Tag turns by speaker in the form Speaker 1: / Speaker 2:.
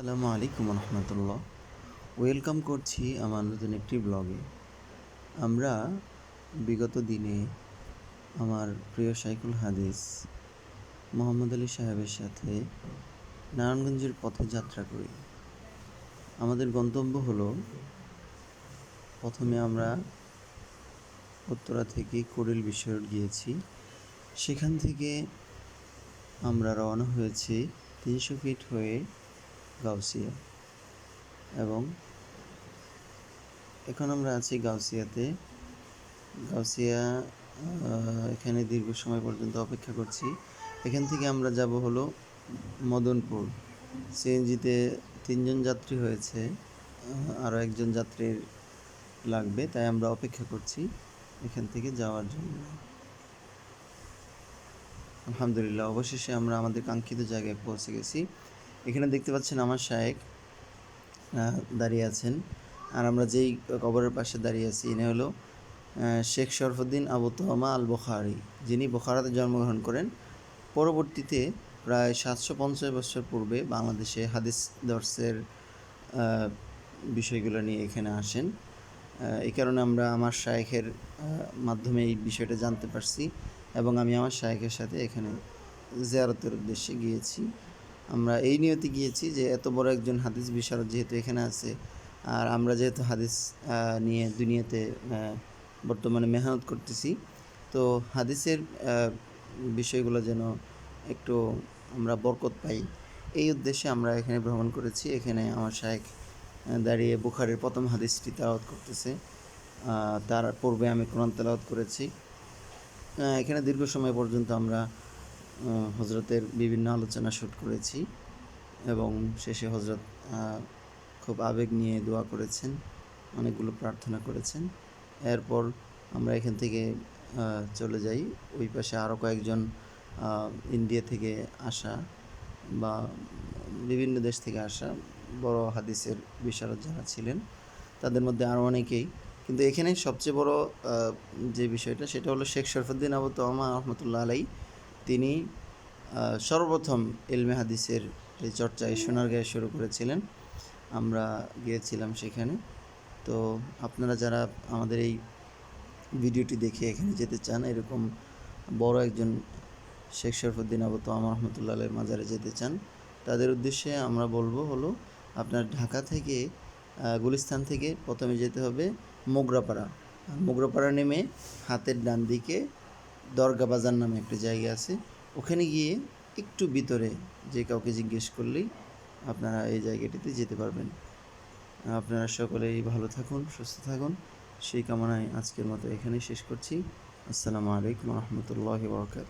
Speaker 1: আসসালামু আলাইকুম রহমতুল্লাহ ওয়েলকাম করছি আমার নতুন একটি ব্লগে। আমরা বিগত দিনে আমার প্রিয় সাইকুল হাদিস মোহাম্মদ আলী সাহেবের সাথে নারায়ণগঞ্জের পথে যাত্রা করি। আমাদের গন্তব্য হলো, প্রথমে আমরা উত্তরা থেকে কোরেল বিশ্বরোড গিয়েছি। সেখান থেকে আমরা রওনা হয়েছি তিনশো ফিট হয়ে গাউসিয়া। এবং এখন আমরা আছি গাউসিয়াতে। গাউসিয়া এখানে দীর্ঘ সময় পর্যন্ত অপেক্ষা করছি। এখান থেকে আমরা যাব হলো মদনপুর। সিএনজিতে তিনজন যাত্রী হয়েছে আরও একজন যাত্রীর লাগবে, তাই আমরা অপেক্ষা করছি এখান থেকে যাওয়ার জন্য। আলহামদুলিল্লাহ, অবশেষে আমরা আমাদের কাঙ্ক্ষিত জায়গায় পৌঁছে গেছি। এখানে দেখতে পাচ্ছেন আমার শায়েক দাঁড়িয়ে আছেন। আর আমরা যেই কবরের পাশে দাঁড়িয়ে আছি, ইনি হলো শেখ শরফুদ্দিন আবু তহমা আল বুখারি যিনি বোখারাতে জন্মগ্রহণ করেন। পরবর্তীতে প্রায় সাতশো পঞ্চাশ বছর পূর্বে বাংলাদেশে হাদিস দর্শের বিষয়গুলো নিয়ে এখানে আসেন। এই কারণে আমরা আমার শায়েখের মাধ্যমে এই বিষয়টা জানতে পারছি এবং আমি আমার শায়েখের সাথে এখানে জিয়ারতের উদ্দেশ্যে গিয়েছি। আমরা এই নিয়তে গিয়েছি যে এত বড় একজন হাদিস বিশারদ যেহেতু এখানে আছে, আর আমরা যেহেতু হাদিস নিয়ে দুনিয়াতে বর্তমানে মেহনত করতেছি, তো হাদিসের বিষয়গুলো যেন একটু আমরা বরকত পাই। এই উদ্দেশ্যে আমরা এখানে ভ্রমণ করেছি। এখানে আমার শায়েখ দাঁড়িয়ে বুখারের প্রথম হাদিসটি তেলাওয়াত করতেছে। তার পূর্বে আমি কোরআন তেলাওয়াত করেছি। এখানে দীর্ঘ সময় পর্যন্ত আমরা হজরতের বিভিন্ন আলোচনা শ্যুট করেছি এবং শেষে হজরত খুব আবেগ নিয়ে দোয়া করেছেন, অনেকগুলো প্রার্থনা করেছেন। এরপর আমরা এখান থেকে চলে যাই। ওই পাশে আরও কয়েকজন ইন্ডিয়া থেকে আসা বা বিভিন্ন দেশ থেকে আসা বড় হাদিসের বিশারদ যারা ছিলেন, তাদের মধ্যে আরও অনেকেই। কিন্তু এখানে সবচেয়ে বড় যে বিষয়টা, সেটা হলো শেখ শরফুদ্দিন আবু তহমা রহমতুল্লাহ আলাই তিনি সর্বপ্রথম এলমে হাদিসের এই চর্চায় সোনারগাঁয়ে শুরু করেছিলেন। আমরা গিয়েছিলাম সেখানে। তো আপনারা যারা আমাদের এই ভিডিওটি দেখে এখানে যেতে চান, এরকম বড় একজন শেখ শরফুদ্দিন আবু তহমা রহমতুল্লাহ আলের মাজারে যেতে চান, তাদের উদ্দেশ্যে আমরা বলব হলো, আপনার ঢাকা থেকে গুলিস্তান থেকে প্রথমে যেতে হবে মোগরাপাড়া। মোগরাপাড়া নেমে হাতের ডান দিকে দরগা বাজার নামে একটা জায়গা আছে। ওখানে গিয়ে একটু ভিতরে যে কাউকে জিজ্ঞেস করলেই আপনারা এই জায়গাটিতে যেতে পারবেন। আপনারা সকলেই ভালো থাকুন, সুস্থ থাকুন। সেই কামনায় আজকের মতো এখানেই শেষ করছি। আসসালামু আলাইকুম রহমতুল্লাহ বরকাত